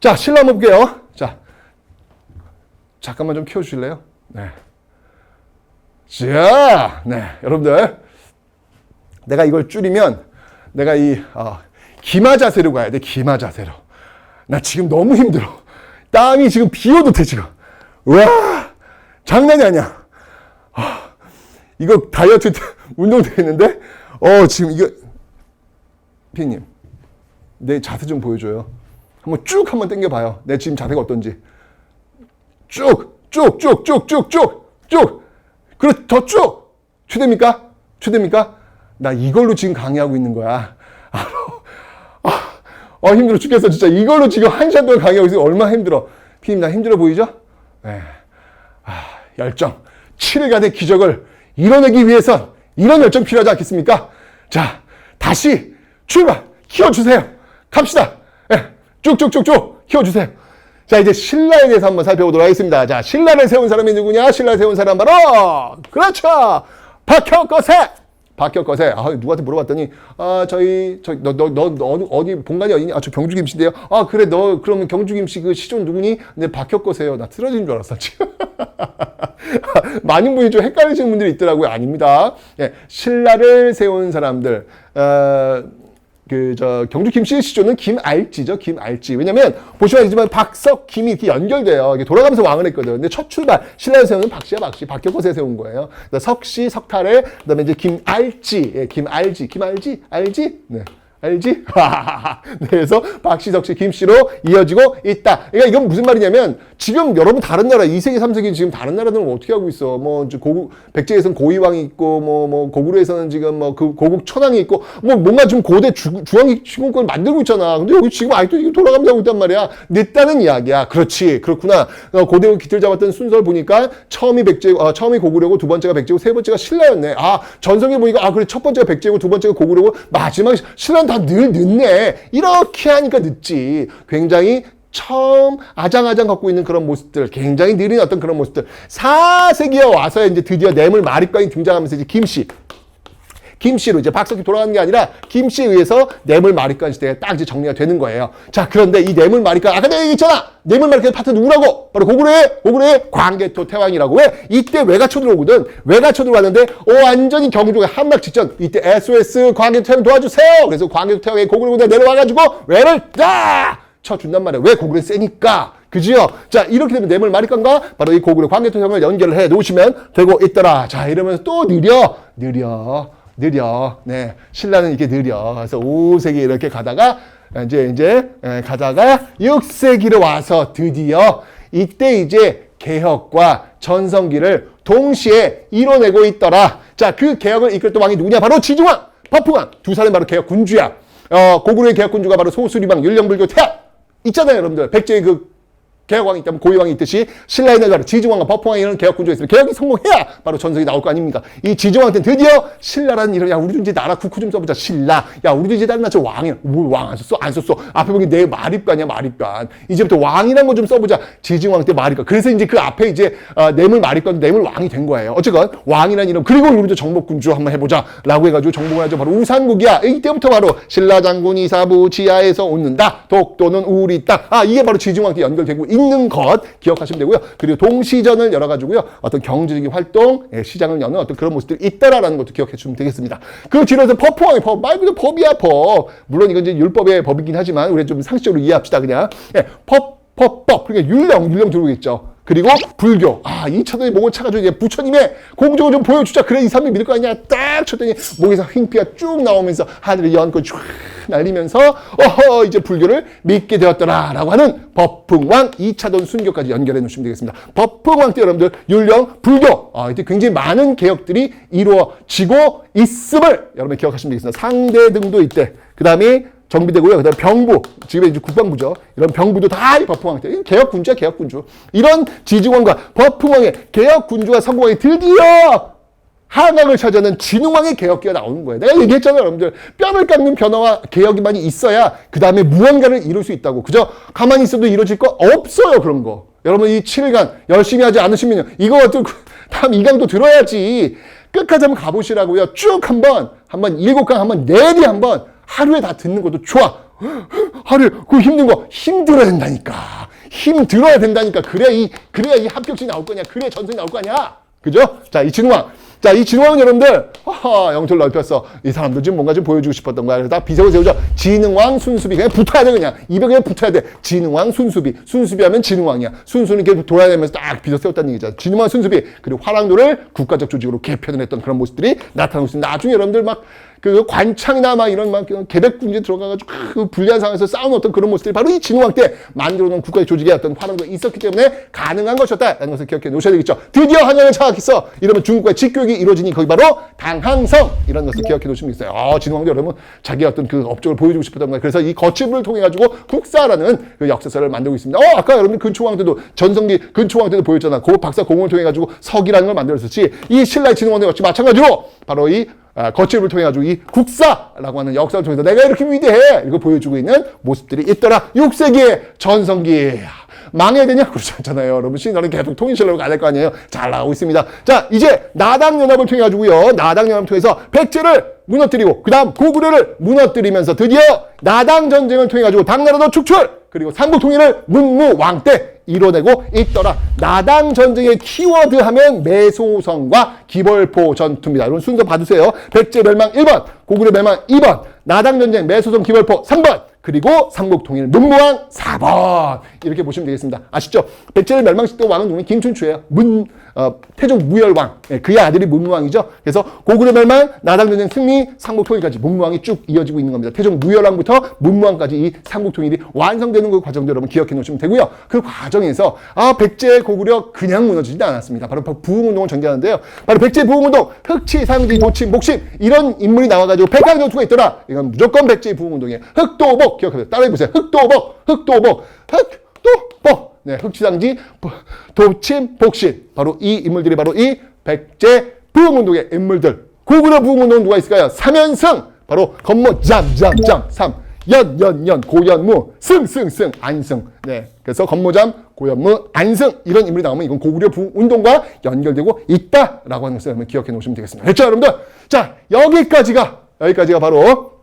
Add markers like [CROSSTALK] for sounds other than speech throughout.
자, 신라 한번 볼게요. 자, 잠깐만 좀 키워주실래요? 네. 자, 네, 여러분들. 내가 이걸 줄이면 내가 이 어, 기마 자세로 가야 돼. 기마 자세로. 나 지금 너무 힘들어. 땀이 지금 비어도 돼 지금. 와, 장난이 아니야. 아, 이거 다이어트 [LAUGHS] 운동 되는데, 어 지금 이거 피디님, 내 자세 좀 보여줘요. 한번 쭉 한번 당겨봐요. 내 지금 자세가 어떤지. 쭉, 쭉, 쭉, 쭉, 쭉, 쭉, 쭉. 그렇, 더 쭉. 추됩니까? 추됩니까? 나 이걸로 지금 강의하고 있는 거야. 알아. [LAUGHS] 아, 어, 힘들어 죽겠어. 진짜 이걸로 지금 한 시간 동안 강의하고 있으면 얼마나 힘들어. 피님, 나 힘들어 보이죠? 네. 아, 열정. 7일간의 기적을 이뤄내기 위해선 이런 열정 필요하지 않겠습니까? 자, 다시 출발! 키워주세요! 갑시다! 예, 쭉쭉쭉쭉 키워주세요. 자, 이제 신라에 대해서 한번 살펴보도록 하겠습니다. 자, 신라를 세운 사람이 누구냐? 신라를 세운 사람 바로, 그렇죠! 박혁거세! 박혁거세. 아, 누구한테 물어봤더니, 아, 저희, 저, 너, 너, 너, 너 어디, 어디, 본관이 어디니? 아, 저 경주김씨인데요. 아, 그래, 너, 그러면 경주김씨 그 시종 누구니? 근데 박혁거세요. 나 쓰러진 줄 알았어, 지금. [LAUGHS] 많은 분이 좀 헷갈리시는 분들이 있더라고요. 아닙니다. 예, 신라를 세운 사람들, 어, 그, 저, 경주 김씨 시조는 김알지죠. 김알지. 왜냐면, 보시면 알지만 박석, 김이 이렇게 연결돼요. 이게 돌아가면서 왕을 했거든. 근데 첫 출발, 신라에 세우는 박씨야, 박씨. 박격것에 세운 거예요. 석씨, 석탈에, 그 다음에 이제 김알지. 예, 김알지. 김알지? 알지? 네. 알지? [LAUGHS] 네, 그래서 박씨석씨 김 씨로 이어지고 있다. 그러니까 이건 무슨 말이냐면 지금 여러분 다른 나라 2세기 3세기 지금 다른 나라들은 어떻게 하고 있어? 뭐 고국 백제에서는 고위왕이 있고 뭐 뭐 고구려에서는 지금 뭐 그 고국 천왕이 있고 뭐 뭔가 좀 고대 주, 주왕이 시공권을 만들고 있잖아. 근데 여기 지금 아직도 이거 돌아가면서 하고 있단 말이야. 늦다는 이야기야. 그렇지. 그렇구나. 어, 고대 기틀 잡았던 순서를 보니까 처음이 백제 어, 처음이 고구려고 두 번째가 백제고 세 번째가 신라였네. 아 전성기 보니까 아 그래 첫 번째가 백제고 두 번째가 고구려고 마지막 신라는 다 늘 늦네. 이렇게 하니까 늦지. 굉장히 처음 아장아장 갖고 있는 그런 모습들, 굉장히 느린 어떤 그런 모습들. 4세기에 와서 이제 드디어 뇌물 마립관이 등장하면서 이제 김씨. 김씨로 이제 박석기 돌아가는 게 아니라 김씨에 의해서 뇌물 마립관 시대가 딱 이제 정리가 되는 거예요. 자, 그런데 이 뇌물 마립관, 아까 내가 얘기했잖아! 뇌물 마립관 파트 누구라고? 바로 고구려의, 고구려의 광개토 태왕이라고. 왜? 이때 왜가 쳐들어오거든. 왜가 쳐들어왔는데, 오, 완전히 경주가 한막 직전. 이때 SOS 광개토 태왕 도와주세요! 그래서 광개토 태왕이 고구려 군대 내려와 가지고, 왜를 딱! 쳐준단 말이야. 왜 고구려 세니까. 그지요? 자, 이렇게 되면 뇌물 마립관과 바로 이 고구려 광개토형을 연결을 해 놓으시면 되고 있더라. 자, 이러면서 또 느려, 느려, 느려. 네. 신라는 이렇게 느려. 그래서 5세기 이렇게 가다가 이제, 이제, 에, 가다가 6세기로 와서 드디어 이때 이제 개혁과 전성기를 동시에 이뤄내고 있더라. 자, 그 개혁을 이끌었던 왕이 누구냐? 바로 지중왕, 버프왕. 두 사람이 바로 개혁 군주야. 어, 고구려의 개혁 군주가 바로 소수리방, 율령불교 태학. 있잖아요, 여러분들. 백제의 그 개혁왕이 있다면 고유왕이 있듯이 신라의 나라로 지중왕과 버프왕이 이런 개혁 군주가 있으면 개혁이 성공해야 바로 전성이 나올 거 아닙니까? 이 지중왕한테는 드디어 신라라는 이름, 야, 우리도 이제 나라 국호 좀 써보자. 신라. 야, 우리도 이제 다른 나라 왕이야. 뭘왕안 썼어? 안 썼어. 앞에 보기 내 마립관이야, 마립관. 이제부터 왕이란 거 좀 써보자. 지중왕 때 마립관. 그래서 이제 그 앞에 이제 어, 뇌물 마립관, 뇌물 왕이 된 거예요. 어쨌건 왕이란 이름. 그리고 우리도 정복군주 한번 해보자. 라고 해가지고 정복을 하죠. 바로 우산국이야. 이때부터 바로 신라 장군이 사부 지하에서 웃는다. 독도는 우리 땅. 아, 이게 바로 지중왕 때 연결되고 있는 것 기억하시면 되고요. 그리고 동시전을 열어가지고요. 어떤 경제적인 활동, 예, 시장을 여는 어떤 그런 모습들이 있다라는 것도 기억해 주시면 되겠습니다. 그 뒤로서 법포왕의 법, 말 그대로 법이야, 법. 물론 이건 이제 율법의 법이긴 하지만 우리 좀 상식적으로 이해합시다, 그냥. 예, 법, 법, 법. 그러니까 율령, 율령 들어오겠죠. 그리고 불교. 아, 이 차도에 목을 차가지고 이제 부처님의 공적을 좀 보여주자. 그래, 이 사람이 믿을 거 아니야. 딱 쳤더니 목에서 흰피가 쭉 나오면서 하늘을 연고 쭉 날리면서 어허, 이제 불교를 믿게 되었더라. 라고 하는 법흥왕 2차돈 순교까지 연결해 놓으시면 되겠습니다. 법흥왕 때 여러분들 율령, 불교. 아, 이때 굉장히 많은 개혁들이 이루어지고 있음을 여러분 기억하시면 되겠습니다. 상대 등도 이때. 그 다음에 정비되고요. 그다음 병부, 지금 이제 국방부죠. 이런 병부도 다 이 버프왕 때 개혁 군주야, 개혁 군주. 이런 지중왕과 버프왕의 개혁 군주가 성공하게 드디어 한강을 찾아낸 진흥왕의 개혁기가 나오는 거예요. 내가 얘기했잖아요, 여러분들. 뼈를 깎는 변화와 개혁이 많이 있어야 그 다음에 무언가를 이룰 수 있다고. 그죠? 가만히 있어도 이루어질 거 없어요, 그런 거. 여러분 이 7일간 열심히 하지 않으시면요. 이거 어떤 다음 이강도 들어야지. 끝까지 한번 가보시라고요. 쭉 한번, 한번 일곱 강, 한번 내리 한번 하루에 다 듣는 것도 좋아. 하루 그 힘든 거 힘들어야 된다니까. 힘들어야 된다니까. 그래야 이 그래야 이 합격증이 나올 거냐. 그래야 전생이 나올 거 아니야. 그죠? 자, 이 진흥왕. 자, 이 진흥왕 여러분들, 하하, 영토를 넓혔어. 이 사람들 지금 뭔가 좀 보여주고 싶었던 거야. 그래서 다 비석을 세우죠. 진흥왕 순수비. 그냥 붙어야 돼, 그냥. 입에 그냥 붙어야 돼. 진흥왕 순수비. 순수비 하면 진흥왕이야. 순수는 이렇게 돌아다니면서 딱 비석 세웠다는 얘기잖아. 진흥왕 순수비. 그리고 화랑도를 국가적 조직으로 개편을 했던 그런 모습들이 나타나고 있습니다. 나중에 여러분들 막 그 관창이나 막 이런 막 개백군지 들어가가지고 그 불리한 상황에서 싸우는 어떤 그런 모습들이 바로 이 진흥왕 때 만들어 놓은 국가의 조직의 어떤 화랑도가 있었기 때문에 가능한 것이었다라는 것을 기억해 놓으셔야 되겠죠. 드디어 한양을 장악했어. 이러면 중국과의 직교육 이 이루어지니 거기 바로 당항성 이런 것을 기억해 놓으시면 있어요. 아, 진흥왕도 여러분 자기 어떤 그 업적을 보여주고 싶었던 거예요. 그래서 이 거침을 통해 가지고 국사라는 그 역사서를 만들고 있습니다. 어, 아까 여러분 근초왕 때도 전성기 근초왕 때도 보였잖아. 고 박사 공을 통해 가지고 석이라는 걸 만들었었지. 이 신라의 진흥왕도 역시 마찬가지로 바로 이 아, 거침을 통해 가지고 이 국사라고 하는 역사를 통해서 내가 이렇게 위대해 이거 보여주고 있는 모습들이 있더라. 6세기의 전성기. 망해야 되냐? 그렇지 않잖아요. 여러분, 신나는 계속 통일신라로 가야 될 거 아니에요? 잘 나오고 있습니다. 자, 이제 나당연합을 통해 가지고요. 나당연합을 통해서 백제를 무너뜨리고, 그 다음 고구려를 무너뜨리면서 드디어 나당전쟁을 통해 가지고 당나라도 축출! 그리고 삼국통일을 문무왕 때 이뤄내고 있더라. 나당 전쟁의 키워드 하면 매소성과 기벌포 전투입니다. 여러분 순서 받으세요. 백제 멸망 1번, 고구려 멸망 2번, 나당 전쟁 매소성 기벌포 3번, 그리고 삼국 통일 문무왕 4번 이렇게 보시면 되겠습니다. 아시죠? 백제를 멸망시켰던 왕은 누구냐? 김춘추예요. 문 어, 태종 무열왕 예, 그의 아들이 문무왕이죠. 그래서 고구려 멸망, 나당전쟁 승리, 삼국통일까지 문무왕이 쭉 이어지고 있는 겁니다. 태종 무열왕부터 문무왕까지 이 삼국통일이 완성되는 그 과정도 여러분 기억해 놓으시면 되고요. 그 과정에서 아 백제 고구려 그냥 무너지지 않았습니다. 바로 부흥운동을 전개하는데요. 바로 백제 부흥운동 흑치, 상지, 도치, 목심 이런 인물이 나와가지고 백강전투가 있더라. 이건 무조건 백제 부흥운동이에요. 흑도복 기억하세요. 따라해보세요. 흑도복, 흑도복, 흑도복. 네, 흑치상지, 도침, 복신. 바로 이 인물들이 바로 이 백제 부흥운동의 인물들. 고구려 부흥운동 누가 있을까요? 삼연승. 바로 건모 잠잠잠 삼. 연, 연, 연, 고연무, 승, 승, 승, 안승. 네. 그래서 건모잠, 고연무, 안승. 이런 인물이 나오면 이건 고구려 부운동과 연결되고 있다라고 하는 것을 여러분 기억해 놓으시면 되겠습니다. 됐죠, 여러분들? 자, 여기까지가, 여기까지가 바로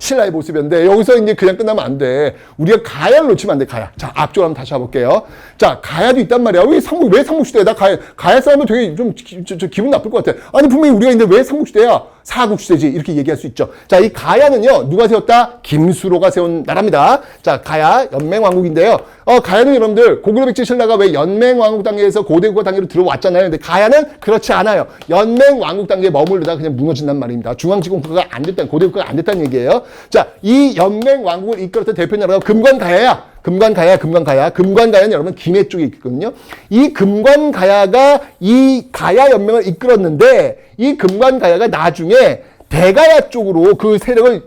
신라의 모습이었는데 여기서 이제 그냥 끝나면 안 돼. 우리가 가야를 놓치면 안 돼. 가야. 자 앞쪽으로 한번 다시 가볼게요. 자 가야도 있단 말이야. 왜 삼국 왜 삼국시대야? 가야 가야 사람은 되게 좀 기, 저, 저 기분 나쁠 것 같아. 아니 분명히 우리가 있는데 왜 삼국시대야? 사국시대지 이렇게 얘기할 수 있죠. 자 이 가야는요 누가 세웠다? 김수로가 세운 나라입니다. 자 가야 연맹왕국인데요. 어 가야는 여러분들 고구려 백제 신라가 왜 연맹왕국 단계에서 고대국가 단계로 들어왔잖아요. 근데 가야는 그렇지 않아요. 연맹왕국 단계에 머무르다 그냥 무너진단 말입니다. 중앙지공국가가 안 됐다, 고대국가가 안 됐다는 얘기예요. 자, 이 연맹왕국을 이끌었던 대표 나라가 금관가야야. 금관가야, 금관가야. 금관가야는 여러분 김해 쪽에 있거든요. 이 금관가야가 이 가야 연맹을 이끌었는데 이 금관가야가 나중에 대가야 쪽으로 그 세력을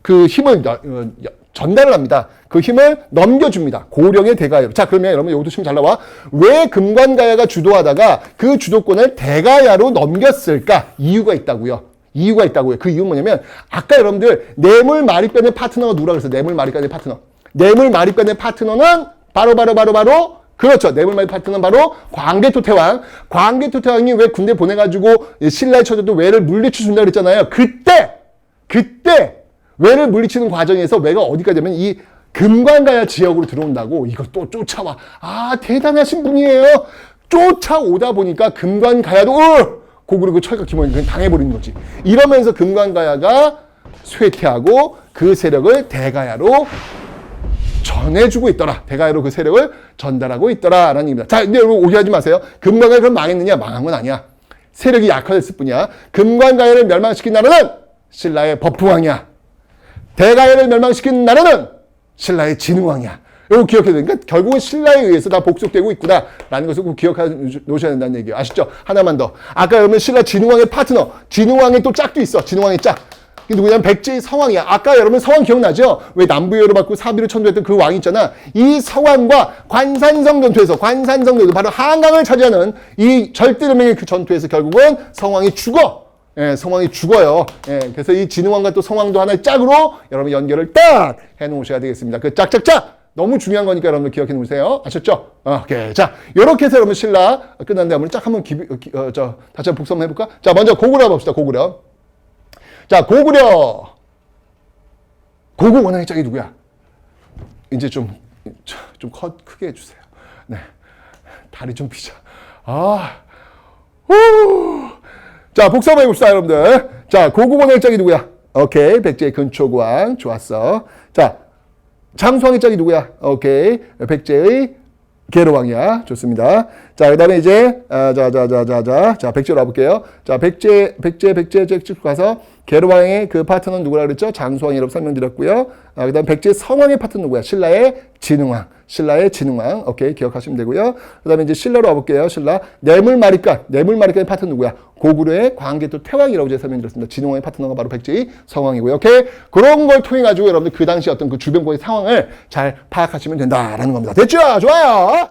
그 힘을 어, 전달을 합니다. 그 힘을 넘겨줍니다. 고령의 대가야로. 자, 그러면 여러분 여기도 지금 잘 나와. 왜 금관가야가 주도하다가 그 주도권을 대가야로 넘겼을까? 이유가 있다고요. 이유가 있다고요. 그 이유는 뭐냐면 아까 여러분들 뇌물 마리변의 파트너가 누구라 그랬어요? 뇌물 마리변의 파트너. 뇌물 마리변의 파트너는 바로 바로 바로 바로 그렇죠. 뇌물마리 파트너는 바로 광개토 태왕. 광개토 태왕이 왜 군대 보내가지고 신라에 쳐져도 왜를 물리쳐준다 그랬잖아요. 그때 그때 왜를 물리치는 과정에서 왜가 어디까지 되면 이 금관가야 지역으로 들어온다고 이거 또 쫓아와. 아 대단하신 분이에요. 쫓아오다 보니까 금관가야도 어! 고구려 철과 김원이 그냥 당해버린 거지. 이러면서 금관가야가 쇠퇴하고 그 세력을 대가야로 전해주고 있더라. 대가야로 그 세력을 전달하고 있더라. 라는 얘기입니다. 자, 근데 여러분 오해하지 마세요. 금관가야 그럼 망했느냐? 망한 건 아니야. 세력이 약화됐을 뿐이야. 금관가야를 멸망시킨 나라는 신라의 법부왕이야. 대가야를 멸망시킨 나라는 신라의 진흥왕이야. 이거 기억해야 되니까 결국은 신라에 의해서 다 복속되고 있구나라는 것을 꼭 기억해 놓으셔야 된다는 얘기예요. 아시죠? 하나만 더. 아까 여러분 신라 진흥왕의 파트너, 진흥왕의 또 짝도 있어. 진흥왕의 짝. 그 누구냐면 백제의 서왕이야. 아까 여러분 서왕 기억나죠? 왜 남부여로 받고 사비로 천도했던 그왕 있잖아. 이 서왕과 관산성 전투에서 관산성 전투 바로 한강을 차지하는 이 절대르맹의 그 전투에서 결국은 성왕이 죽어. 예, 성왕이 죽어요. 예, 그래서 이 진흥왕과 또 성왕도 하나의 짝으로 여러분 연결을 딱 해놓으셔야 되겠습니다. 그 짝짝짝 너무 중요한 거니까 여러분 기억해 놓으세요. 아셨죠? 어, 오케이. 자, 이렇게 해서 여러분 신라 끝난 다음에 쫙 한번 기, 어, 저, 다시 한번 복습 한번 해볼까? 자, 먼저 고구려 봅시다. 고구려. 자, 고구려. 고구 원왕의 짝이 누구야? 이제 좀, 좀 커, 크게 해주세요. 네. 다리 좀 피자. 아, 후. 자, 복사 한번 해봅시다, 여러분들. 자, 고국원의 짝이 누구야? 오케이. 백제의 근초고왕. 좋았어. 자, 장수왕의 짝이 누구야? 오케이. 백제의 계로왕이야. 좋습니다. 자, 그 다음에 이제, 아, 자, 자, 자, 자, 자, 자, 백제로 와볼게요. 자, 백제, 백제, 백제, 쭉 가서 계로왕의 그 파트너는 누구라 그랬죠? 장수왕이라고 설명드렸고요. 아, 그 다음 백제 성왕의 파트너 누구야? 신라의 진흥왕. 신라의 진흥왕. 오케이. 기억하시면 되고요. 그 다음에 이제 신라로 와볼게요. 신라. 뇌물마리간. 뇌물마리간의 파트너 누구야? 고구려의 광개토 태왕이라고 제가 설명드렸습니다. 진흥왕의 파트너가 바로 백제의 성왕이고요. 오케이. 그런 걸 통해 가지고 여러분들 그 당시 어떤 그 주변권의 상황을 잘 파악하시면 된다라는 겁니다. 됐죠? 좋아요.